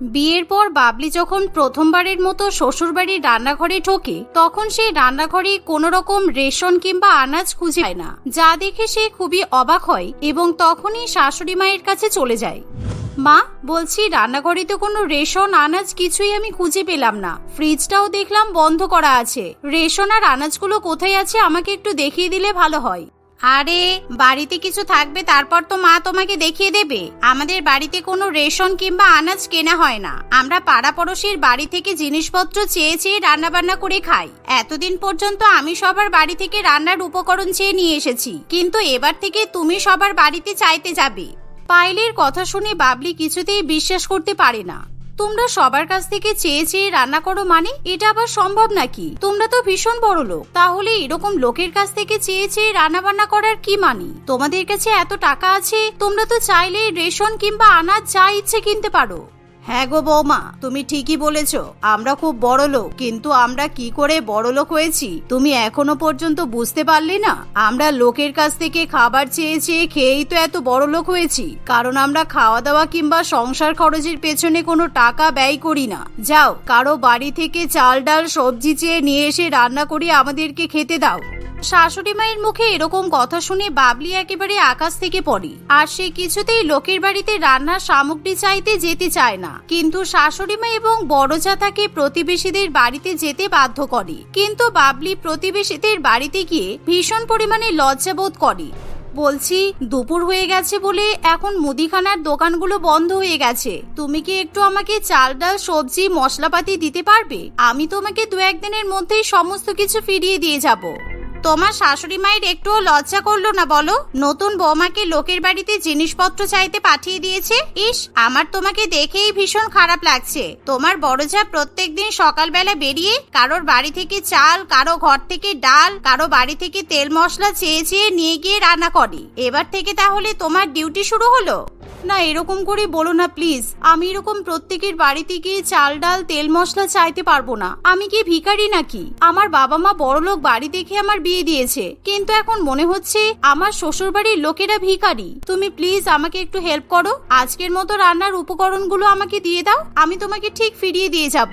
বিয়ের পর বাবলি যখন প্রথমবারের মতো শ্বশুরবাড়ির রান্নাঘরে ঢোকে, তখন সে রান্নাঘরে কোনো রকম রেশন কিংবা আনাজ খুঁজে পায় না, যা দেখে সে খুবই অবাক হয় এবং তখনই শাশুড়ি মায়ের কাছে চলে যায়। মা, বলছি রান্নাঘরে তো কোনো রেশন, আনাজ কিছুই আমি খুঁজে পেলাম না। ফ্রিজটাও দেখলাম বন্ধ করা আছে। রেশন আর আনাজগুলো কোথায় আছে আমাকে একটু দেখিয়ে দিলে ভালো হয়। আরে, বাড়িতে কিছু থাকবে, তারপর তো মা তোমাকে দেখিয়ে দেবে। আমাদের বাড়িতে কোনো রেশন কিংবা আনাজ কেনা হয় না। আমরা পাড়া পড়োশির বাড়ি থেকে জিনিসপত্র চেয়ে চেয়ে রান্না বান্না করে খাই। এতদিন পর্যন্ত আমি সবার বাড়ি থেকে রান্নার উপকরণ চেয়ে নিয়ে এসেছি। কিন্তু এবার থেকে তুমি সবার বাড়িতে চাইতে যাবে। পাইলের কথা শুনে বাবলি কিছুতেই বিশ্বাস করতে পারে না। তোমরা সবার কাছ থেকে চেয়ে চেয়ে রান্না করো মানে? এটা আবার সম্ভব নাকি? তোমরা তো ভীষণ বড় লোক। তাহলে এরকম লোকের কাছ থেকে চেয়ে চেয়ে রান্না বান্না করার কি মানে? তোমাদের কাছে এত টাকা আছে, তোমরা তো চাইলে রেশন কিংবা আনাজ যা ইচ্ছে কিনতে পারো। হ্যাঁ গো বৌমা, তুমি ঠিকই বলেছ, আমরা খুব বড় লোক, কিন্তু আমরা কি করে বড় লোক হয়েছি? তুমি এখনও পর্যন্ত বুঝতে পারলে না? আমরা লোকের কাছ থেকে খাবার চেয়ে চেয়ে খেয়েই তো এত বড় লোক হয়েছি। কারণ আমরা খাওয়া দাওয়া কিংবা সংসার খরচের পেছনে কোনো টাকা ব্যয় করি না। যাও, কারও বাড়ি থেকে চাল, ডাল, সবজি চেয়ে নিয়ে এসে রান্না করে আমাদেরকে খেতে দাও। শাশুড়ি মায়ের মুখে এরকম কথা শুনে বাবলি একেবারে আকাশ থেকে পড়ে। আর সে কিছুতেই লোকের বাড়িতে রান্নার সামগ্রী চাইতে যেতে চায় না। কিন্তু শাশুড়ি মা এবং বড়জা তাকে প্রতিবেশীদের বাড়িতে যেতে বাধ্য করে। কিন্তু বাবলি প্রতিবেশীদের বাড়িতে গিয়ে ভীষণ পরিমাণে লজ্জাবোধ করে। বলছি, দুপুর হয়ে গেছে বলে এখন মুদিখানার দোকানগুলো বন্ধ হয়ে গেছে। তুমি কি একটু আমাকে চাল ডাল, সবজি, মশলাপাতি দিতে পারবে? আমি তোমাকে দু একদিনের মধ্যেই সমস্ত কিছু ফিরিয়ে দিয়ে যাব। তোমার শাশুড়ি মায়ের একটুও লজ্জা করল না বলো? নতুন বৌমাকে লোকের বাড়িতে জিনিসপত্র চাইতে পাঠিয়ে দিয়েছে? ইস, আমার তোমাকে দেখেই ভীষণ খারাপ লাগছে। তোমার বড় যা প্রত্যেকদিন সকালবেলা বেরিয়ে কারোর বাড়ি থেকে চাল, কারও ঘর থেকে ডাল, কারও বাড়ি থেকে তেল মশলা চেয়ে চেয়ে নিয়ে গিয়ে রান্না করে। এবার থেকে তাহলে তোমার ডিউটি শুরু হলো? না, এরকম করে বলো না প্লিজ আমি এরকম প্রত্যেকের বাড়িতে গিয়ে চাল, ডাল, তেল, মশলা চাইতে পারব না। আমি কি ভিখারি নাকি? আমার বাবা মা বড়লোক বাড়ি দেখে আমার বিয়ে দিয়েছে। কিন্তু এখন মনে হচ্ছে আমার শ্বশুর বাড়ির লোকেরা ভিখারি। তুমি প্লিজ আমাকে একটু হেল্প করো। আজকের মতো রান্নার উপকরণগুলো আমাকে দিয়ে দাও। আমি তোমাকে ঠিক ফিরিয়ে দিয়ে যাব।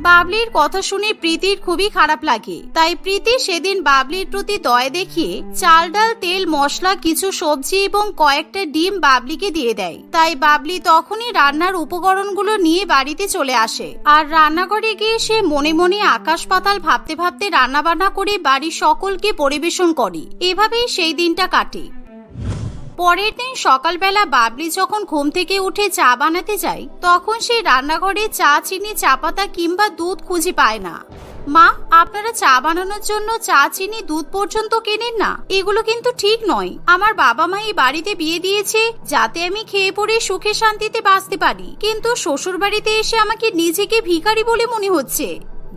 বাবলির কথা শুনে প্রীতির খুবই খারাপ লাগে। তাই প্রীতি সেদিন বাবলির প্রতি দয় দেখিয়ে চাল ডাল, তেল, মশলা, কিছু সবজি এবং কয়েকটা ডিম বাবলিকে দিয়ে দেয়। তাই বাবলি তখনই রান্নার উপকরণগুলো নিয়ে বাড়িতে চলে আসে। আর রান্নাঘরে গিয়ে সে মনে মনে আকাশ পাতাল ভাবতে ভাবতে রান্না বান্না করে বাড়ির সকলকে পরিবেশন করে। এভাবেই সেই দিনটা কাটে। পরের দিন সকালবেলা বাবলি যখন ঘুম থেকে উঠে চা বানাতে যায়, তখন সে রান্নাঘরে চা, চিনি, চা পাতা কিংবা দুধ খুঁজে পায় না। মা, আপনারা চা বানানোর জন্য চা, চিনি, দুধ পর্যন্ত কেনেন না? এগুলো কিন্তু ঠিক নয়। আমার বাবা মা এই বাড়িতে বিয়ে দিয়েছে, যাতে আমি খেয়ে পড়ে সুখে শান্তিতে বাঁচতে পারি। কিন্তু শ্বশুর বাড়িতে এসে আমাকে নিজেকে ভিখারি বলে মনে হচ্ছে।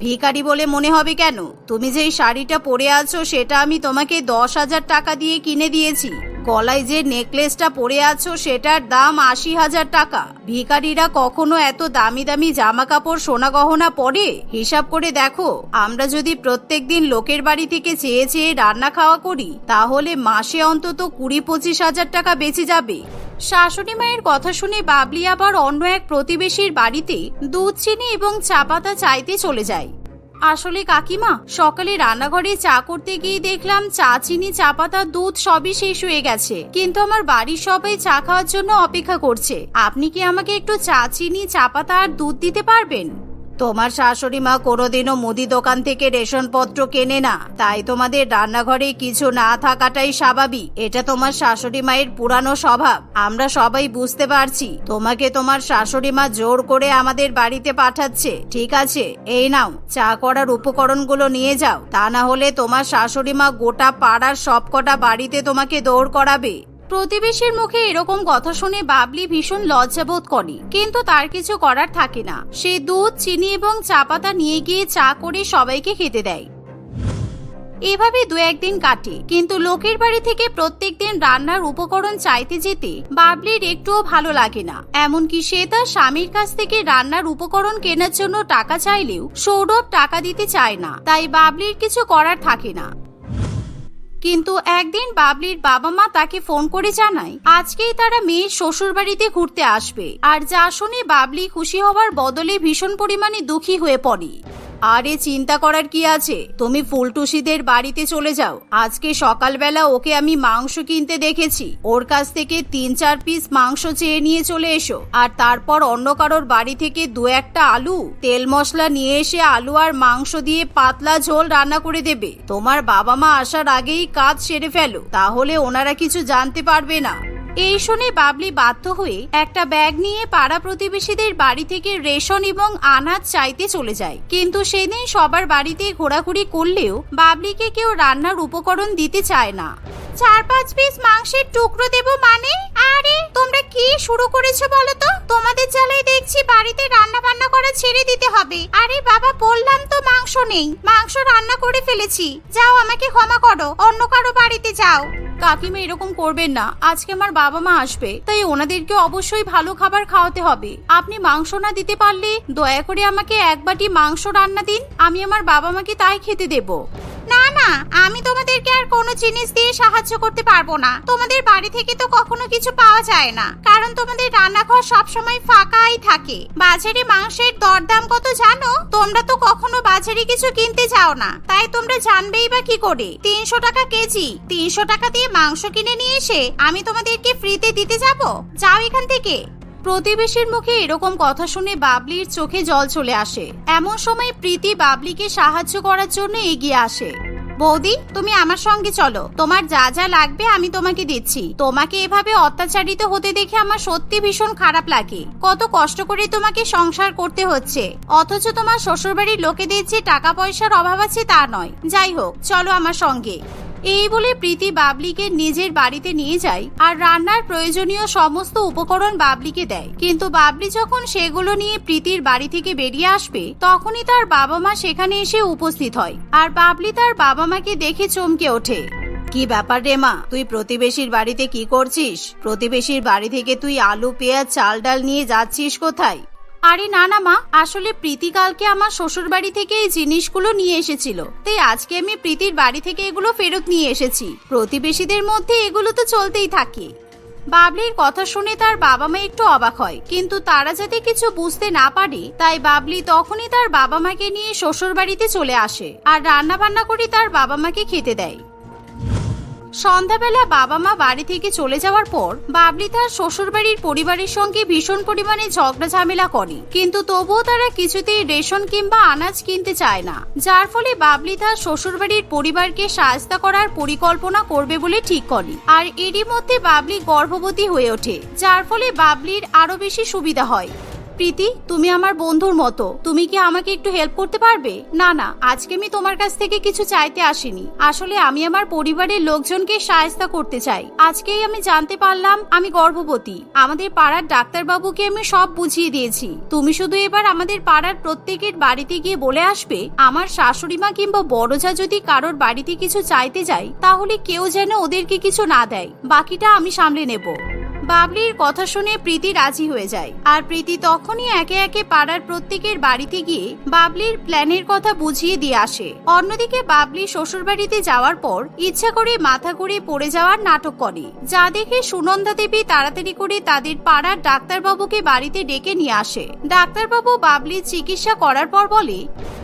ভিখারি বলে মনে হবে কেন? তুমি যেই শাড়িটা পরে আছো, সেটা আমি তোমাকে দশ হাজার টাকা দিয়ে কিনে দিয়েছি। গলায় যে নেকলেসটা পরে আছো, সেটার দাম আশি হাজার টাকা। ভিখারিরা কখনো এত দামি দামি জামা কাপড় সোনা গহনা পরে? হিসাব করে দেখো। আমরা যদি প্রত্যেক দিন লোকের বাড়ি থেকে চেয়ে চেয়ে রান্না খাওয়া করি, তাহলে মাসে অন্তত কুড়ি পঁচিশ হাজার টাকা বেঁচে যাবে। শাশুড়ি মায়ের কথা শুনে বাবলি আবার অন্য এক প্রতিবেশীর বাড়িতে দুধ চিনি এবং চা পাতা চাইতে চলে যায়। আসলে কাকিমা, সকালে রান্নাঘরে চা করতে গিয়ে দেখলাম চা, চিনি, চা পাতা, দুধ সবই শেষ হয়ে গেছে। কিন্তু আমার বাড়ির সবাই চা খাওয়ার জন্য অপেক্ষা করছে। আপনি কি আমাকে একটু চা, চিনি, চা পাতা আর দুধ দিতে পারবেন? তোমার শাশুড়ি মা কোনোদিনও মুদি দোকান থেকে রেশন পত্র কেনে না। তাই তোমাদের রান্নাঘরে কিছু না থাকাটাই স্বাভাবিক। এটা তোমার শাশুড়ি মায়ের পুরানো স্বভাব। আমরা সবাই বুঝতে পারছি। তোমাকে তোমার শাশুড়ি মা জোর করে আমাদের বাড়িতে পাঠাচ্ছে। ঠিক আছে, এই নাও। চা করার উপকরণগুলো নিয়ে যাও। তা না হলে তোমার শাশুড়ি মা গোটা পাড়ার সবকটা বাড়িতে তোমাকে দৌড় করাবে। প্রতিবেশীর মুখে এরকম কথা শুনে বাবলি ভীষণ লজ্জাবোধ করে। কিন্তু তার কিছু করার থাকে না। সে দুধ, চিনি এবং চা পাতা নিয়ে গিয়ে চা করে সবাইকে খেতে দেয়। এভাবে দু একদিন কাটে। কিন্তু লোকের বাড়ি থেকে প্রত্যেকদিন রান্নার উপকরণ চাইতে যেতে বাবলির একটুও ভালো লাগে না। এমনকি সে তার স্বামীর কাছ থেকে রান্নার উপকরণ কেনার জন্য টাকা চাইলেও সৌরভ টাকা দিতে চায় না। তাই বাবলির কিছু করার থাকে না। কিন্তু একদিন বাবলির বাবা মা তাকে ফোন করে জানায়, আজকেই তারা মেয়ের শ্বশুর বাড়িতে ঘুরতে আসবে। আর যা শুনে বাবলি খুশি হওয়ার বদলে ভীষণ পরিমাণে দুঃখী হয়ে পড়ে। আরে চিন্তা করার কি আছে? তুমি ফুলটুসিদের বাড়িতে চলে যাও। আজকে সকালবেলা ওকে আমি মাংস কিনতে দেখেছি। ওর কাছ থেকে তিন চার পিস মাংস চেয়ে নিয়ে চলে এসো। আর তারপর অন্য কারোর বাড়ি থেকে দু একটা আলু, তেল মশলা নিয়ে এসে আলু আর মাংস দিয়ে পাতলা ঝোল রান্না করে দেবে। তোমার বাবা মা আসার আগেই কাজ সেরে ফেলো। তাহলে ওনারা কিছু জানতে পারবে না। এই শুনে বাবলি বাধ্য হয়ে একটা ব্যাগ নিয়ে পাড়া প্রতিবেশীদের বাড়ি থেকে রেশন এবং আনাজ চাইতে চলে যায়। কিন্তু সেদিন সবার বাড়িতে ঘোরাঘুরি করলেও বাবলিকে কেউ রান্নার উপকরণ দিতে চায় না। চার পাঁচ পিস মাংসের টুকরো দেব মানে? আরে, তোমরা কি শুরু করেছ বলো তো? তোমাদের জ্বালায় দেখছি বাড়িতে রান্না বান্না করা ছেড়ে দিতে হবে। আরে বাবা, বললাম তো মাংস নেই। মাংস রান্না করে ফেলেছি। যাও আমাকে ক্ষমা করো। অন্য কারও বাড়িতে যাও। কাকিমা এরকম করবেন না। আজকে আমার বাবা মা আসবে। তাই ওনাদেরকে অবশ্যই ভালো খাবার খাওয়াতে হবে। আপনি মাংস না দিতে পারলে দয়া করে আমাকে এক বাটি মাংস রান্না দিন। আমি আমার বাবা মাকে তাই খেতে দেব। না না, আমি তোমাদেরকে আর কোনো জিনিস দিয়ে সাহায্য করতে পারব না। তোমাদের বাড়ি থেকে তো কখনো কিছু পাওয়া যায় না। কারণ তোমাদের রান্নাঘর সবসময় ফাঁকাই থাকে। বাজারে মাংসের দরদাম কত জানো? তোমরা তো কখনো বাজারে কিছু কিনতে যাও না। তাই তোমরা জানবেই বা কি করে? তিনশো টাকা কেজি। তিনশো টাকা দিয়ে মাংস কিনে নিয়ে এসে আমি তোমাদেরকে ফ্রিতে দিতে যাব? যাও এখান থেকে। প্রতিবেশীর মুখে এরকম কথা শুনে বাবলির চোখে জল চলে আসে। এমন সময় প্রীতি বাবলিকে সাহায্য করার জন্য এগিয়ে আসে। বৌদি, তুমি আমার সঙ্গে চলো। তোমার যা যা লাগবে আমি তোমাকে দিচ্ছি। তোমাকে এভাবে অত্যাচারিত হতে দেখে আমার সত্যি ভীষণ খারাপ লাগে। কত কষ্ট করে তোমাকে সংসার করতে হচ্ছে। অথচ তোমার শ্বশুরবাড়ির লোকেদের যে টাকা পয়সার অভাব আছে তা নয়। যাই হোক, চলো আমার সঙ্গে। এই বলে প্রীতি বাবলিকে নিজের বাড়িতে নিয়ে যায় আর রান্নার প্রয়োজনীয় সমস্ত উপকরণ বাবলিকে দেয়। কিন্তু বাবলি যখন সেগুলো নিয়ে প্রীতির বাড়ি থেকে বেরিয়ে আসবে, তখনই তার বাবা মা সেখানে এসে উপস্থিত হয় আর বাবলি তার বাবা মাকে দেখে চমকে ওঠে। কি ব্যাপার রে মা, তুই প্রতিবেশীর বাড়িতে কি করছিস? প্রতিবেশীর বাড়ি থেকে তুই আলু, পেঁয়াজ, চাল, ডাল নিয়ে যাচ্ছিস কোথায়? আরে না না মা, আসলে প্রীতি কালকে আমার শ্বশুর বাড়ি থেকে এই জিনিসগুলো নিয়ে এসেছিল। তাই আজকে আমি প্রীতির বাড়ি থেকে এগুলো ফেরত নিয়ে এসেছি। প্রতিবেশীদের মধ্যে এগুলো তো চলতেই থাকে। বাবলির কথা শুনে তার বাবা মা একটু অবাক হয়। কিন্তু তারা যাতে কিছু বুঝতে না পারে, তাই বাবলি তখনই তার বাবা মাকে নিয়ে শ্বশুর বাড়িতে চলে আসে। আর রান্না বান্না করে তার বাবা মাকে খেতে দেয়। সন্ধ্যাবেলা বাবা মা বাড়ি থেকে চলে যাওয়ার পর বাবলি তার শ্বশুরবাড়ির পরিবারের সঙ্গে ভীষণ পরিমাণে ঝগড়া ঝামেলা করে। কিন্তু তবুও তারা কিছুতেই রেশন কিংবা আনাজ কিনতে চায় না। যার ফলে বাবলি তার শ্বশুরবাড়ির পরিবারকে সাহায্য করার পরিকল্পনা করবে বলে ঠিক করে। আর এরই মধ্যে বাবলি গর্ভবতী হয়ে ওঠে, যার ফলে বাবলির আরও বেশি সুবিধা হয়। প্রীতি, তুমি আমার বন্ধুর মতো। তুমি কি আমাকে একটু হেল্প করতে পারবে? না না, আজকে আমি তোমার কাছ থেকে কিছু চাইতে আসিনি। আসলে আমি আমার পরিবারের লোকজনকে সাহায্য করতে চাই। আজকেই আমি জানতে পারলাম আমি গর্ভবতী। আমাদের পাড়ার ডাক্তারবাবুকে আমি সব বুঝিয়ে দিয়েছি। তুমি শুধু এবার আমাদের পাড়ার প্রত্যেকের বাড়িতে গিয়ে বলে আসবে, আমার শাশুড়ি মা কিংবা বড়জা যদি কারোর বাড়িতে কিছু চাইতে যায়, তাহলে কেউ যেন ওদেরকে কিছু না দেয়। বাকিটা আমি সামলে নেব। বাবলির কথা শুনে প্রীতি রাজি হয়ে যায়। আর প্রীতি তখনই একে একে পাড়ার প্রত্যেকের বাড়িতে গিয়ে বাবলির প্ল্যানের কথা বুঝিয়ে দিয়ে আসে। অন্যদিকে বাবলি শ্বশুরবাড়িতে যাওয়ার পর ইচ্ছা করে মাথা ঘুরে পড়ে যাওয়ার নাটক করে। যা দেখে সুনন্দা দেবী তাড়াতাড়ি করে তাদের পাড়ার ডাক্তারবাবুকে বাড়িতে ডেকে নিয়ে আসে। ডাক্তারবাবু বাবলির চিকিৎসা করার পর বলে,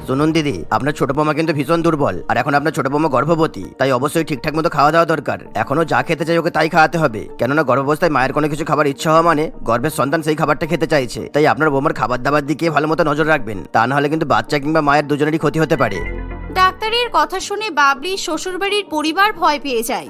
শুনুন দিদি, আপনার ছোট বৌমা কিন্তু ভীষণ দুর্বল, আর এখন আপনার ছোট বৌমা গর্ভবতী, তাই অবশ্যই ঠিকঠাক মতো খাওয়া দাওয়া দরকার। এখনও যা খেতে চাই ওকে তাই খাওয়াতে হবে। কেননা গর্ভাবস্থায় মায়ের কোনো কিছু খাবার ইচ্ছা হওয়া মানে গর্ভের সন্তান সেই খাবারটা খেতে চাইছে। তাই আপনার বোমার খাবার দাবার দিকে ভালো মতো নজর রাখবেন। তা না হলে কিন্তু বাচ্চা কিংবা মায়ের দুজনেরই ক্ষতি হতে পারে। ডাক্তারের কথা শুনে বাবরি শ্বশুরবাড়ির পরিবার ভয় পেয়ে যায়।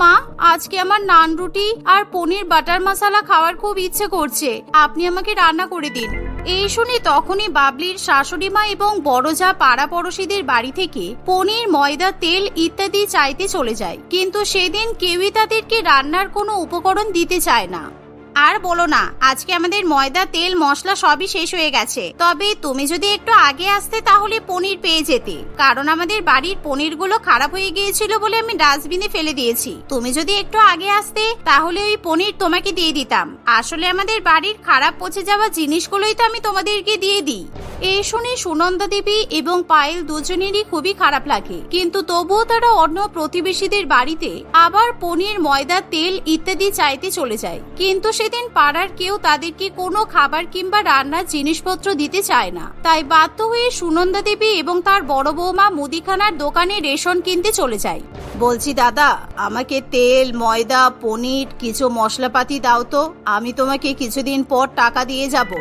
মা, আজকে আমার নান রুটি আর পনির বাটার মশালা খাওয়ার খুব ইচ্ছে করছে। আপনি আমাকে রান্না করে দিন। এই শুনে তখনই বাবলির শাশুড়ি মা এবং বড়জা পাড়া পড়শিদের বাড়ি থেকে পনির, ময়দা, তেল ইত্যাদি চাইতে চলে যায়। কিন্তু সেদিন কেউই তাদেরকে রান্নার কোনো উপকরণ দিতে চায় না। আর বলো না, আজকে আমাদের ময়দা, তেল, মশলা সবই শেষ হয়ে গেছে। তবে তুমি যদি একটু আগে আসতে তাহলে পনির পেয়ে যেতে। কারণ আমাদের বাড়ির পনিরগুলো খারাপ হয়ে গিয়েছিল বলে আমি ডাস্টবিনে ফেলে দিয়েছি। তুমি যদি একটু আগে আসতে, তাহলে ওই পনির তোমাকে দিয়ে দিতাম। আসলে আমাদের বাড়ির খারাপ পচে যাওয়া জিনিসগুলোই তো আমি তোমাদেরকে দিয়ে দিই। এই শুনে সুনন্দা দেবী এবং পায়েল দুজনেরই খুবই খারাপ লাগে। কিন্তু তবুও তারা অন্য প্রতিবেশীদের বাড়িতে আবার পনির, ময়দা, তেল ইত্যাদি চাইতে চলে যায়। কিন্তু সেদিন পাড়ার কেউ তাদেরকে কোনো খাবার কিংবা রান্নার জিনিসপত্র দিতে চায় না। তাই বাধ্য হয়ে সুনন্দা দেবী এবং তার বড় বৌমা মুদিখানার দোকানে রেশন কিনতে চলে যায়। বলছি, দাদা, আমাকে তেল, ময়দা, পনির, কিছু মশলাপাতি দাও তো। আমি তোমাকে কিছুদিন পর টাকা দিয়ে যাব।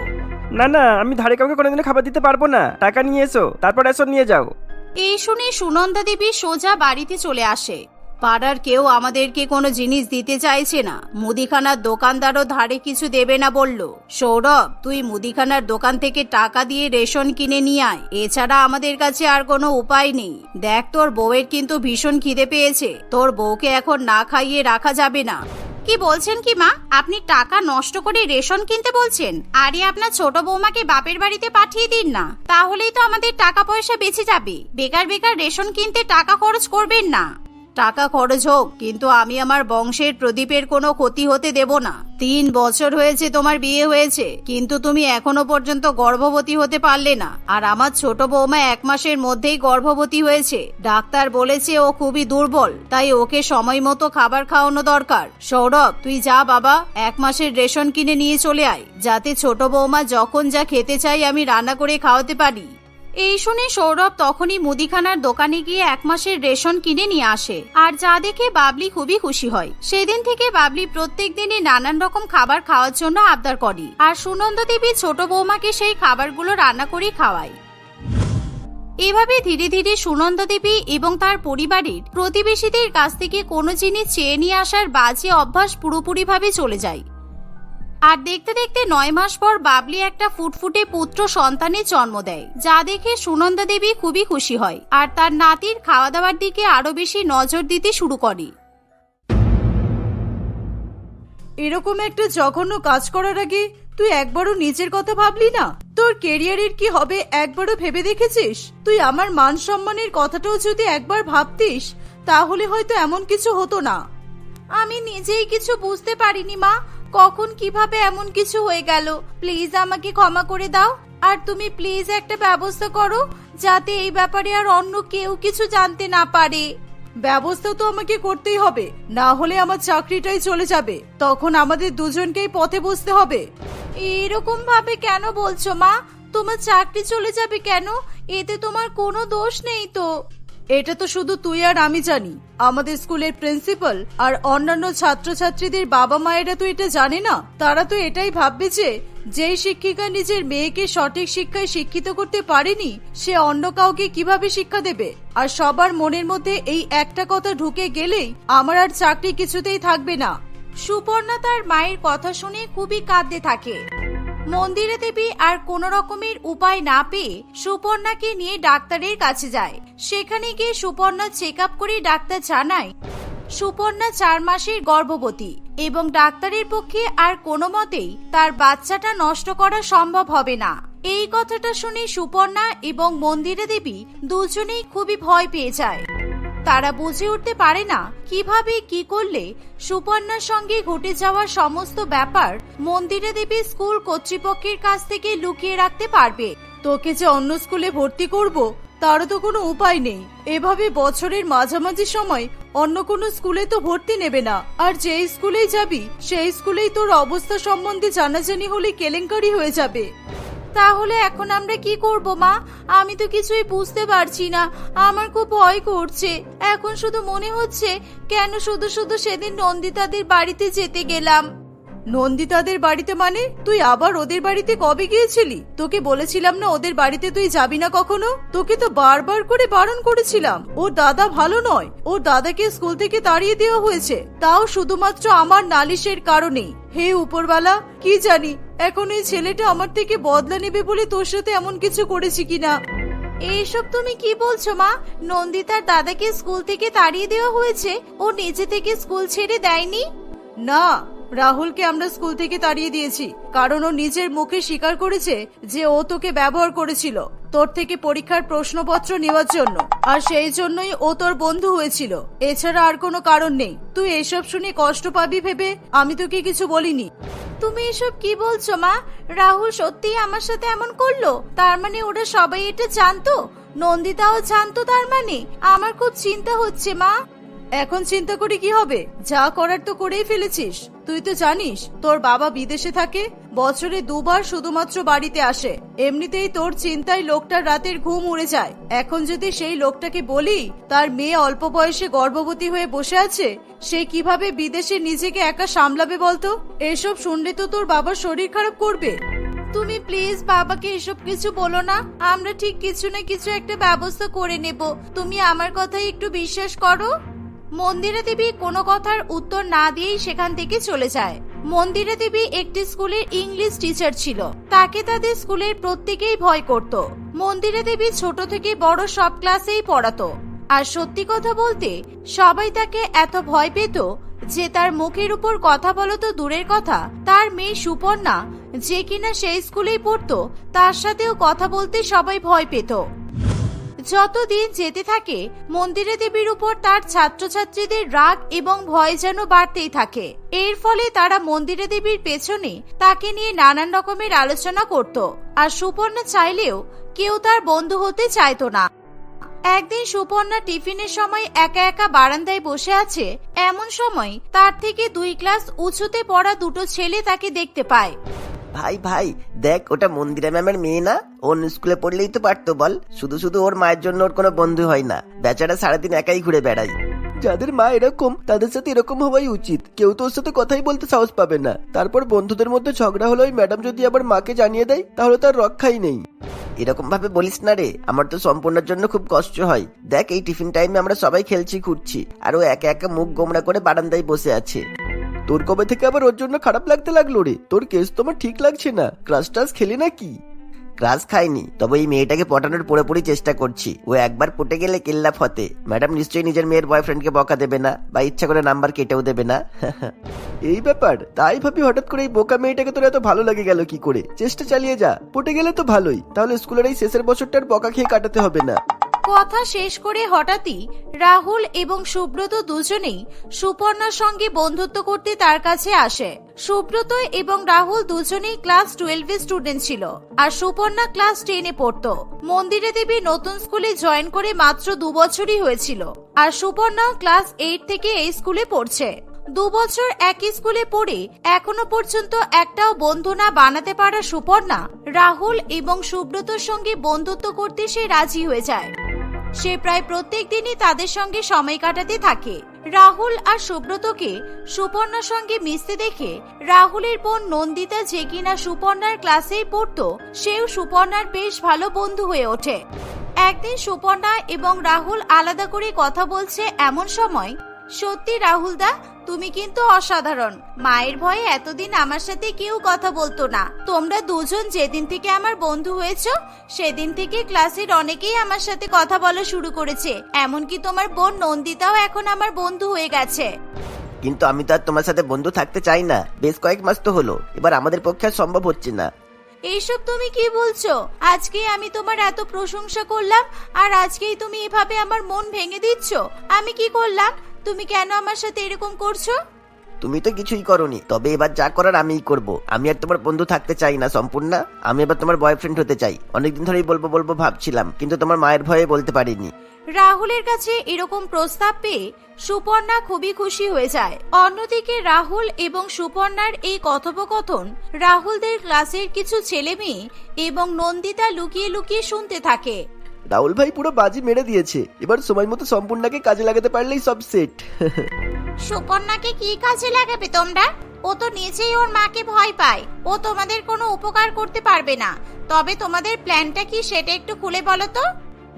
না না, আমি ধারে কাউকে কোনোদিনও খাবার দিতে পারব না। টাকা নিয়ে এসো, তারপর রেশন নিয়ে যাও। এই শুনে সুনন্দা দেবী সোজা বাড়িতে চলে আসে। পাড়ার কেউ আমাদেরকে কোনো জিনিস দিতে চাইছে না। মুদিখানার দোকানদারও ধারে কিছু দেবে না বলল। সৌরভ, তুই মুদিখানার দোকান থেকে টাকা দিয়ে রেশন কিনে নিয়ে আয়। এছাড়া আমাদের কাছে আর কোনো উপায় নেই। দেখ, তোর বউয়ের কিন্তু ভীষণ খিদে পেয়েছে। তোর বউকে এখন না খাইয়ে রাখা যাবে না। কি বলছেন কি মা? আপনি টাকা নষ্ট করে রেশন কিনতে বলছেন? আরে আপনার ছোট বৌমাকে বাপের বাড়িতে পাঠিয়ে দিন না। তাহলেই তো আমাদের টাকা পয়সা বেঁচে যাবে। বেকার বেকার রেশন কিনতে টাকা খরচ করবেন না। টাকা খরচ হোক, কিন্তু আমি আমার বংশের প্রদীপের কোনো ক্ষতি হতে দেব না। তিন বছর হয়েছে তোমার বিয়ে হয়েছে, কিন্তু তুমি এখনও পর্যন্ত গর্ভবতী হতে পারলে না। আর আমার ছোট বৌমা এক মাসের মধ্যেই গর্ভবতী হয়েছে। ডাক্তার বলেছে ও খুবই দুর্বল, তাই ওকে সময় মতো খাবার খাওয়ানো দরকার। সৌরভ, তুই যা বাবা, এক মাসের রেশন কিনে নিয়ে চলে আয়। যাতে ছোট বৌমা যখন যা খেতে চাই আমি রান্না করে খাওয়াতে পারি। এই শুনে সৌরভ তখনই মুদিখানার দোকানে গিয়ে এক মাসের রেশন কিনে নিয়ে আসে। আর যা দেখে বাবলি খুবই খুশি হয়। সেদিন থেকে বাবলি প্রত্যেক দিনই নানান রকম খাবার খাওয়ার জন্য আবদার করে। আর সুনন্দ দেবী ছোট বৌমাকে সেই খাবারগুলো রান্না করে খাওয়ায়। এভাবে ধীরে ধীরে সুনন্দা দেবী এবং তার পরিবারের প্রতিবেশীদের কাছ থেকে কোনো জিনিস চেয়ে নিয়ে আসার বাজে অভ্যাস পুরোপুরিভাবে চলে যায়। আর দেখতে দেখতে নয় মাস পর বাবলি একটা ফুটফুটে পুত্র সন্তানের জন্ম দেয় যা দেখে সুনন্দা দেবী খুবই খুশি হয় আর তার নাতির খাওয়া দাওয়ার দিকে আরও বেশি নজর দিতে শুরু করে। এরকম একটা জঘন্য কাজ করার আগে তুই একবারও নিজের কথা ভাবলি না? তোর কেরিয়ারের কি হবে একবারও ভেবে দেখেছিস? তুই আমার মান সম্মানের কথাটাও যদি একবার ভাবতিস তাহলে হয়তো এমন কিছু হতো না। আমি নিজেই কিছু বুঝতে পারিনি মা। কখন কীভাবে এমন কিছু হয়ে গেল? প্লিজ আমাকে ক্ষমা করে দাও। আর তুমি প্লিজ একটা ব্যবস্থা করো যাতে এই ব্যাপারে আর অন্য কেউ কিছু জানতে না পারে। ব্যবস্থা তো আমাকে করতেই হবে না হলে আমার চাকরিটাই চলে যাবে। তখন আমাদের দুজনকেই পথে বসতে হবে। এরকম ভাবে কেন বলছো মা? তোমার চাকরি চলে যাবে কেন? এতে তোমার কোনো দোষ নেই তো। এটা তো শুধু তুই আর আমি জানি। আমাদের স্কুলের প্রিন্সিপাল আর অন্যান্য ছাত্রছাত্রীদের বাবা মায়েরা তো এটা জানে না। তারা তো এটাই ভাববে যে, যেই শিক্ষিকা নিজের মেয়েকে সঠিক শিক্ষায় শিক্ষিত করতে পারেনি, সে অন্য কাউকে কীভাবে শিক্ষা দেবে? আর সবার মনের মধ্যে এই একটা কথা ঢুকে গেলেই আমার আর চাকরি কিছুতেই থাকবে না। সুপর্ণা তার মায়ের কথা শুনে খুবই কাঁদতে থাকে। মন্দিরে দেবী আর কোন রকমের উপায় না পেয়ে সুপর্ণাকে নিয়ে ডাক্তারের কাছে যায়। সেখানে গিয়ে সুপর্ণা চেক আপ করে ডাক্তার জানায়, সুপর্ণা চার মাসের গর্ভবতী এবং ডাক্তারের পক্ষে আর কোনো মতেই তার বাচ্চাটা নষ্ট করা সম্ভব হবে না। এই কথাটা শুনে সুপর্ণা এবং মন্দিরে দেবী দুজনেই খুবই ভয় পেয়ে যায়। তারা বুঝে উঠতে পারে না কীভাবে কি করলে সুপর্ণার সঙ্গে ঘটে যাওয়া সমস্ত ব্যাপার মন্দিরে দেবী স্কুল কর্তৃপক্ষের কাছ থেকে লুকিয়ে রাখতে পারবে। তোকে যে অন্য স্কুলে ভর্তি করব, তারও তো কোনো উপায় নেই। এভাবে বছরের মাঝামাঝি সময় অন্য কোনো স্কুলে তো ভর্তি নেবে না। আর যেই স্কুলেই যাবি, সেই স্কুলেই তোর অবস্থা সম্বন্ধে জানাজানি হলে কেলেঙ্কারি হয়ে যাবে। তাহলে এখন আমরা কি করব, মা? আমি তো কিছুই বুঝতে পারছি না। আমার খুব ভয় করছে। এখন শুধু মনে হচ্ছে কেন শুধু শুধু সেদিন নন্দিতাদের বাড়িতে যেতে গেলাম। নন্দিতাদের বাড়িতে মানে? তুই আবার ওদের বাড়িতে কবে গিয়েছিলি? তোকে বলেছিলাম না ওদের বাড়িতে তুই যাবি না কখনো? তোকে তো বারবার করে বারণ করেছিলাম। ওর দাদা ভালো নয়। ওর দাদাকে স্কুল থেকে তাড়িয়ে দেওয়া হয়েছে। তাও শুধুমাত্র আমার নালিশের কারণেই। হে উপরওয়ালা, কি জানি? এখন ওই ছেলেটা আমার থেকে বদলা নেবে বলে তোর সাথে এমন কিছু করেছি কিনা? এইসব তুমি কি বলছো মা? নন্দিতার দাদাকে স্কুল থেকে তাড়িয়ে দেওয়া হয়েছে। ও নিজে থেকে স্কুল ছেড়ে দেয়নি? না রাহুলকে আমরা স্কুল থেকে তাড়িয়ে দিয়েছি। কারণ ও নিজের মুখে স্বীকার করেছে যে ও তোকে ব্যবহার করেছিল। তোর থেকে পরীক্ষার প্রশ্নপত্র নেওয়ার জন্য। আর সেই জন্যই ও তোর বন্ধু হয়েছিল। এছাড়া আর কোনো কারণ নেই। তুই এসব শুনে কষ্ট পাবি ভেবে আমি তোকে কিছু বলিনি। তুমি এসব কি বলছো, মা? রাহুল সত্যি আমার সাথে এমন করল? তার মানে ওরা সবাই এটা জানতো? নন্দিতাও জানতো তার মানে? আমার খুব চিন্তা হচ্ছে, মা। এখন চিন্তা করি কি হবে? যা করার তো করেই ফেলেছিস। তুই তো জানিস, তোর বাবা বিদেশে থাকে, বছরে দুবার শুধুমাত্র বাড়িতে আসে। এমনিতেই তোর চিন্তায় লোকটার রাতের ঘুম উড়ে যায়। এখন যদি সেই লোকটাকে বলি, তার মেয়ে অল্প বয়সে গর্ভবতী হয়ে বসে আছে, সে কীভাবে বিদেশে নিজেকে একা সামলাবে বলতো? এসব শুনলে তো তোর বাবার শরীর খারাপ করবে। তুমি প্লিজ বাবাকে এসব কিছু বলো না। আমরা ঠিক কিছু না কিছু একটা ব্যবস্থা করে নেব। তুমি আমার কথাই একটু বিশ্বাস করো। মন্দিরা দেবী কোনো কথার উত্তর না দিয়েই সেখান থেকে চলে যায়। মন্দিরা দেবী একটি স্কুলের ইংলিশ টিচার ছিল। তাকে তাদের স্কুলের প্রত্যেকেই ভয় করত। মন্দিরা দেবী ছোট থেকে বড় সব ক্লাসেই পড়াতো। আর সত্যি কথা বলতে, সবাই তাকে এত ভয় পেত যে তার মুখের উপর কথা বলো তো দূরের কথা, তার মেয়ে সুপর্ণা যে কিনা সেই স্কুলেই পড়তো, তার সাথেও কথা বলতে সবাই ভয় পেত। যত দিন যেতে থাকে, মন্দিরে দেবীর উপর তার ছাত্রছাত্রীদের রাগ এবং ভয় যেন বাড়তেই থাকে। এর ফলে তারা মন্দিরে দেবীর পেছনে তাকে নিয়ে নানান রকমের আলোচনা করত আর সুপর্ণা চাইলেও কেউ তার বন্ধু হতে চাইতো না। একদিন সুপর্ণা টিফিনের সময় একা একা বারান্দায় বসে আছে, এমন সময় তার থেকে দুই ক্লাস উঁচুতে পড়া দুটো ছেলে তাকে দেখতে পায়। ভাই ভাই, দেখ, ওটা মন্দিরা ম্যামের মেয়ে না? অন্য স্কুলে পড়লেই তো পারতো, বল। শুধু শুধু ওর মায়ের জন্য ওর কোনো বন্ধু হয় না। বেচারা সারাদিন একাই ঘুরে বেড়ায়। যাদের মা এরকম, তাদের সাথে এরকম হওয়াই উচিত। কেউ তো ওর সাথে কথাই বলতে সাহস পাবে না। তারপর বন্ধুদের মধ্যে ঝগড়া হলো ওই ম্যাডাম যদি আবার মাকে জানিয়ে দেয়, তাহলে তার রক্ষাই নেই। এরকম ভাবে বলিস না রে, আমার তো সম্পূর্ণের জন্য খুব কষ্ট হয়। দেখ, এই টিফিন টাইমে আমরা সবাই খেলছি ঘুরছি আর ও একা একা মুখ গোমড়া করে বারান্দায় বসে আছে। তোর কবে থেকে আবার ওর জন্য খারাপ লাগতে লাগল রে? তোর কেস তোমার ঠিক লাগছে না। ক্লাস টাস খেলি নাকি? ক্লাস খাইনি তবে এই মেয়েটাকে পটানোর পুরোপুরি চেষ্টা করছি। ও একবার পটে গেলে কেল্লা ফতে ম্যাডাম নিশ্চয়ই নিজের মেয়ের বয়ফ্রেন্ডকে বকা দেবে না বা ইচ্ছা করে নাম্বার কেটেও দেবে না। এই ব্যাপার তাই ভাবি হঠাৎ করে এই বোকা মেয়েটাকে তোর এত ভালো লাগে গেল কি করে? চেষ্টা চালিয়ে যা পটে গেলে তো ভালোই। তাহলে স্কুলের এই শেষের বছরটার বকা খেয়ে কাটাতে হবে না। কথা শেষ করে হঠাৎই রাহুল এবং সুব্রত দুজনেই সুপর্ণার সঙ্গে বন্ধুত্ব করতে তার কাছে আসে। সুব্রত এবং রাহুল দুজনেই ক্লাস টুয়েলভ স্টুডেন্ট ছিল আর সুপর্ণা ক্লাস টেনে পড়তো। মন্দিরে দেবী নতুন স্কুলে জয়েন করে মাত্র দু বছরই হয়েছিল আর সুপর্ণাও ক্লাস এইট থেকে এই স্কুলে পড়ছে। দু বছর একই স্কুলে পড়ে এখনও পর্যন্ত একটাও বন্ধু না বানাতে পারা সুপর্ণা, রাহুল এবং সুব্রতর সঙ্গে বন্ধুত্ব করতে সে রাজি হয়ে যায়। সে প্রায় প্রত্যেক দিনই তাদের সঙ্গে সময় কাটাতে থাকে। রাহুল আর সুব্রতকে সুপর্ণার সঙ্গে মিশতে দেখে রাহুলের বোন নন্দিতা যে কিনা সুপর্ণার ক্লাসেই পড়তো, সেও সুপর্ণার বেশ ভালো বন্ধু হয়ে ওঠে। একদিন সুপর্ণা এবং রাহুল আলাদা করে কথা বলছে এমন সময়, সত্যি রাহুল দা তুমি কিন্তু অসাধারণ। মায়ের ভয়ে এতদিন আমার সাথে কেউ কথা বলতো না। তোমরা দুজন যেদিন থেকে আমার বন্ধু হয়েছো সেদিন থেকে ক্লাসের অনেকেই আমার সাথে কথা বলা শুরু করেছে। এমনকি তোমার বোন নন্দিতাও এখন আমার বন্ধু হয়ে গেছে। কিন্তু আমি তো আর তোমার সাথে বন্ধু থাকতে চাই না। বেশ কয়েক মাস তো হলো। এবার আমাদের পক্ষে আর সম্ভব হচ্ছে না। এইসব তুমি কি বলছো? আজকে আমি তোমার এত প্রশংসা করলাম আর আজকেই তুমি এভাবে আমার মন ভেঙে দিচ্ছ? আমি কি করলাম? তুমি কেন আমার সাথে এরকম করছ? তুমি তো কিছুই করনি তবে এবার যা করার আমিই করব। আমি আর তোমার বন্ধু থাকতে চাই না সম্পূর্ণ। আমি এবার তোমার বয়ফ্রেন্ড হতে চাই। অনেকদিন ধরেই বলব বলব ভাবছিলাম কিন্তু তোমার মায়ের ভয়ে বলতে পারিনি। রাহুলের কাছে এরকম প্রস্তাব পেয়ে সুপর্ণা খুবই খুশি হয়ে যায়। অন্যদিকে রাহুল এবং সুপর্ণার এই কথোপকথন রাহুলদের ক্লাসের কিছু ছেলে মেয়ে এবং নন্দিতা লুকিয়ে লুকিয়ে শুনতে থাকে। রাহুল ভাই পুরো বাজি মেরে দিয়েছে। এবার সময় মতো সম্পূর্ণকে কাজে লাগাতে পারলেই সব সেট সুপর্ণাকে কি কাজে লাগাবে তোমরা? ও তো নিজেই ওর মাকে ভয় পায়। ও তোমাদের কোনো উপকার করতে পারবে না। তবে তোমাদের প্ল্যানটা কি সেটা একটু খুলে বলো তো।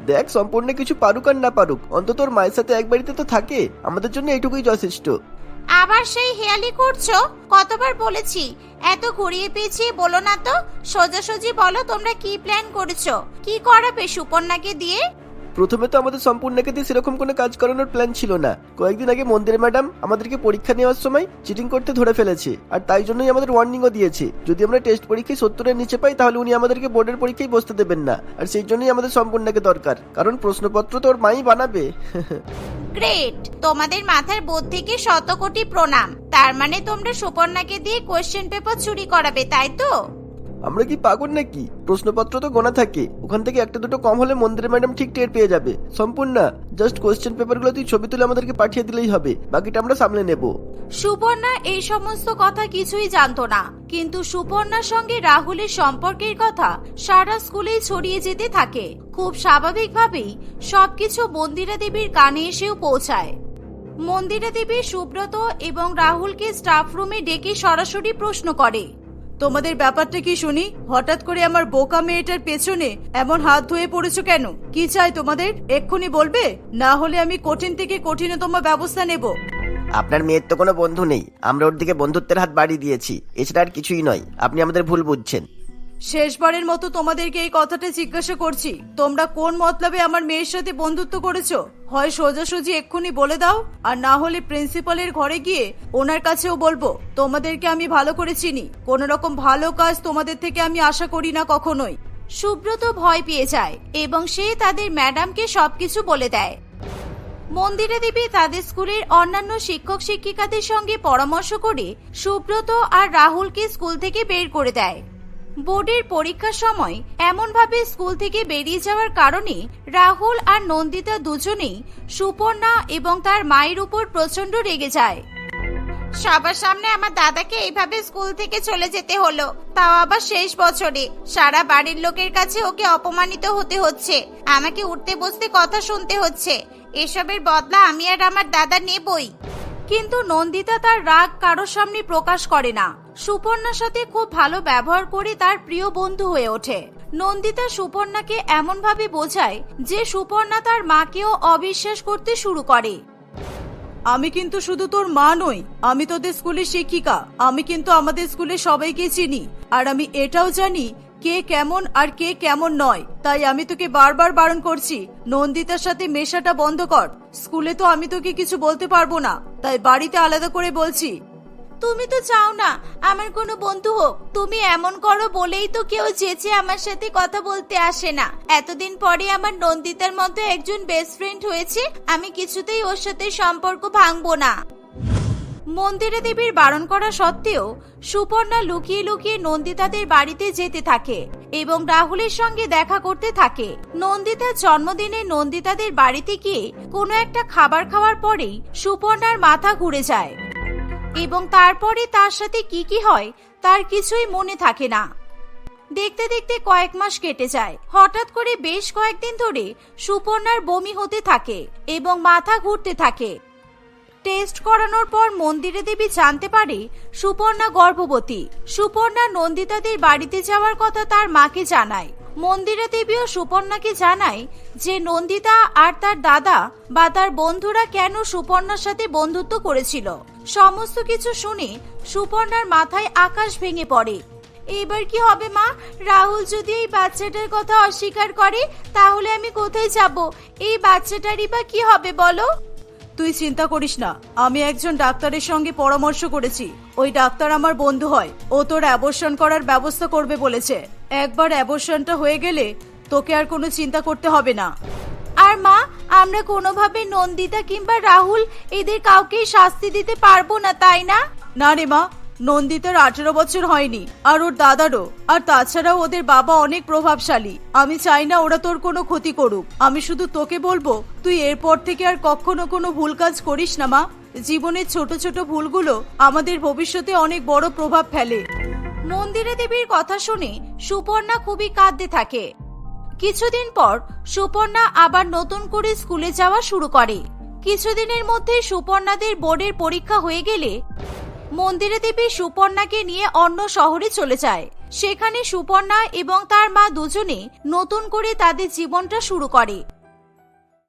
দেখ সম্পূর্ণ কিছু পারুক আর না পারুক অন্তত ওর মায়ের সাথে এক বাড়িতে তো থাকে। আমাদের জন্য এইটুকুই যথেষ্ট। আবার সেই হেয়ালি করছ? কতবার বলেছি। এত ঘুরিয়ে পেঁচিয়ে বলো না তো। সোজাসুজি বলো তোমরা কি প্ল্যান করেছ। কি করাবে সুপর্ণাকে দিয়ে? প্রথমে তো আমাদের সম্পূর্ণকে দিয়ে সেরকম কোনো কাজ করানোর প্ল্যান ছিল না। কয়েকদিন আগে মন্দির ম্যাডাম আমাদেরকে পরীক্ষা নেওয়ার সময় চিটিং করতে ধরে ফেলেছে। আর তাই জন্যই আমাদের ওয়ার্নিংও দিয়েছে। যদি আমরা টেস্ট পরীক্ষায় সত্তরের নিচে পাই, তাহলে উনি আমাদেরকে বোর্ডের পরীক্ষায় বসতে দেবেন না। আর সেই জন্যই আমাদের সম্পূর্ণকে দরকার। কারণ প্রশ্নপত্র তো ওর মাই বানাবে। গ্রেট তোমাদের মাথার বুদ্ধিকে শত কোটি প্রণাম। তার মানে তোমরা সুপর্ণাকে দিয়ে কোয়েশ্চেন পেপার চুরি করাবে, তাই তো? আমরা কি পাগল নাকি? প্রশ্নপত্র তো গোনা থাকে। ওখান থেকে একটা দুটো কম হলে মন্দিরের ম্যাডাম ঠিক টের পেয়ে যাবে। সম্পূর্ণ জাস্ট কোয়েশ্চেন পেপারগুলো তুই ছবি তুলে আমাদেরকে পাঠিয়ে দিলেই হবে। বাকিটা আমরা সামলে নেব। সুপর্ণা, এই সমস্ত কথা কিছুই জানতো না। কিন্তু সুপর্ণার সঙ্গে রাহুলের সম্পর্কের কথা সারা স্কুলেই ছড়িয়ে যেতে থাকে। খুব স্বাভাবিকভাবেই সবকিছু মন্দিরা দেবীর কানে এসেও পৌঁছায়। মন্দিরা দেবী সুব্রত এবং রাহুলকে স্টাফ রুমে ডেকে সরাসরি প্রশ্ন করে। তোমাদের ব্যাপারটা কি শুনি? হঠাৎ করে আমার বোকা মেয়েটার পেছনে এমন হাত ধুয়ে পড়েছো কেন? কি চাই তোমাদের? এক্ষুনি বলবে? না হলে আমি কঠিন থেকে কঠিনতম ব্যবস্থা নেব। আপনার মেয়ের তো কোনো বন্ধু নেই। আমরা ওর দিকে বন্ধুত্বের হাত বাড়িয়ে দিয়েছি। এছাড়া আর কিছুই নয়। আপনি আমাদের ভুল বুঝছেন। শেষবারের মতো তোমাদেরকে এই কথাটা জিজ্ঞাসা করছি। তোমরা কোন মতলবে আমার মেয়ের সাথে বন্ধুত্ব করেছ? হয় সোজাসুজি এক্ষুনি বলে দাও, আর না হলে প্রিন্সিপালের ঘরে গিয়ে ওনার কাছেও বলব, তোমাদেরকে আমি ভালো করে চিনি। কোন রকম ভালো কাজ তোমাদের থেকে আমি আশা করি না কখনোই। সুব্রত ভয় পেয়ে যায়, এবং সে তাদের ম্যাডামকে সবকিছু বলে দেয়। মন্দিরা দেবী তাদের স্কুলের অন্যান্য শিক্ষক শিক্ষিকাদের সঙ্গে পরামর্শ করে সুব্রত আর রাহুলকে স্কুল থেকে বের করে দেয়। বোর্ডের পরীক্ষার সময় এমনভাবে স্কুল থেকে বেরিয়ে যাওয়ার কারণে রাহুল আর নন্দিতা দুজনেই সুপর্ণা এবং তার মায়ের উপর প্রচণ্ড রেগে যায়। সবার সামনে আমার দাদাকে এইভাবে স্কুল থেকে চলে যেতে হলো। তাও আবার শেষ বছরে। সারা বাড়ির লোকের কাছে ওকে অপমানিত হতে হচ্ছে। আমাকে উঠতে বসতে কথা শুনতে হচ্ছে। এসবের বদলা আমি আর আমার দাদা নেবই। কিন্তু নন্দিতা তার রাগ কারোর সামনে প্রকাশ করে না। সুপর্ণার সাথে খুব ভালো ব্যবহার করে তার প্রিয় বন্ধু হয়ে ওঠে। নন্দিতা সুপর্ণাকে এমনভাবে বোঝায় যে সুপর্ণা তার মাকেও অবিশ্বাস করতে শুরু করে। আমি কিন্তু শুধু তোর মা নই, আমি তোদের স্কুলের শিক্ষিকা, আমি কিন্তু আমাদের স্কুলে সবাইকে চিনি। আর আমি এটাও জানি, কে কেমন আর কে কেমন নয়, তাই আমি তোকে বারবার বারণ করছি, নন্দিতার সাথে মেশাটা বন্ধ কর। স্কুলে তো আমি তোকে কিছু বলতে পারব না, তাই বাড়িতে আলাদা করে বলছি তুমি তো চাও না, আমার কোনো বন্ধু হোক। তুমি এমন করো বলেই তো কেউ যেচে আমার সাথে কথা বলতে আসে না। এতদিন পরে আমার নন্দিতার মতো একজন বেস্ট ফ্রেন্ড হয়েছে, আমি কিছুতেই ওর সাথে সম্পর্ক ভাঙবো না। মন্দিরা দেবীর বারণ করা সত্ত্বেও, সুপর্ণা লুকিয়ে লুকিয়ে নন্দিতাদের বাড়িতে যেতে থাকে এবং রাহুলের সঙ্গে দেখা করতে থাকে। নন্দিতার জন্মদিনে নন্দিতাদের বাড়িতে গিয়ে কোনো একটা খাবার খাওয়ার পরেই সুপর্ণার মাথা ঘুরে যায়। এবং তারপরে তার সাথে কি কি হয়, তার কিছুই মনে থাকে না। দেখতে দেখতে কয়েক মাস কেটে যায়। হঠাৎ করে বেশ কয়েকদিন ধরে সুপর্ণার বমি হতে থাকে এবং মাথা ঘুরতে থাকে। টেস্ট করানোর পর মন্দিরে দেবী জানতে পারে সুপর্ণা গর্ভবতী। সুপর্ণা নন্দিতাদের বাড়িতে যাওয়ার কথা তার মাকে জানায়। মন্দিরা দেবীও সুপর্ণাকে জানায় যে নন্দিতা আর তার দাদা বা তার বন্ধুরা কেন সুপর্ণার সাথে বন্ধুত্ব করেছিল। সমস্ত কিছু শুনে সুপর্ণার মাথায় আকাশ ভেঙে পড়ে। এবার কি হবে মা? রাহুল যদি এই বাচ্চাটার কথা অস্বীকার করে তাহলে আমি কোথায় যাব? এই বাচ্চাটারই বা কি হবে বলো? তুই চিন্তা করিস না আমি একজন ডাক্তারের সঙ্গে পরামর্শ করেছি। ওই ডাক্তার আমার বন্ধু হয় ও তোর অ্যাবর্শন করার ব্যবস্থা করবে বলেছে। একবার অ্যাবর্শনটা হয়ে গেলে তোকে আর কোনো চিন্তা করতে হবে না। আর মা আমরা কোনোভাবে নন্দিতা কিংবা রাহুল এদের কাউকেই শাস্তি দিতে পারব না, তাই না? না রে মা, নন্দিতার আঠেরো বছর হয়নি, আর ওর দাদারও। আর তাছাড়াও ওদের বাবা অনেক প্রভাবশালী। আমি চাই না ওরা তোর কোনো ক্ষতি করুক। আমি শুধু তোকে বলব, তুই এরপর থেকে আর কখনো কোনো ভুল কাজ করিস না মা। জীবনের ছোট ছোট ভুলগুলো আমাদের ভবিষ্যতে অনেক বড় প্রভাব ফেলে। মন্দিরে দেবীর কথা শুনে সুপর্ণা খুবই কাঁদতে থাকে। কিছুদিন পর সুপর্ণা আবার নতুন করে স্কুলে যাওয়া শুরু করে। কিছুদিনের মধ্যে সুপর্ণাদের বোর্ডের পরীক্ষা হয়ে গেলে মন্দিরে দেবী সুপর্ণাকে নিয়ে অন্য শহরে চলে যায়। সেখানে সুপর্ণা এবং তার মা দুজনে নতুন করে তাদের জীবনটা শুরু করে।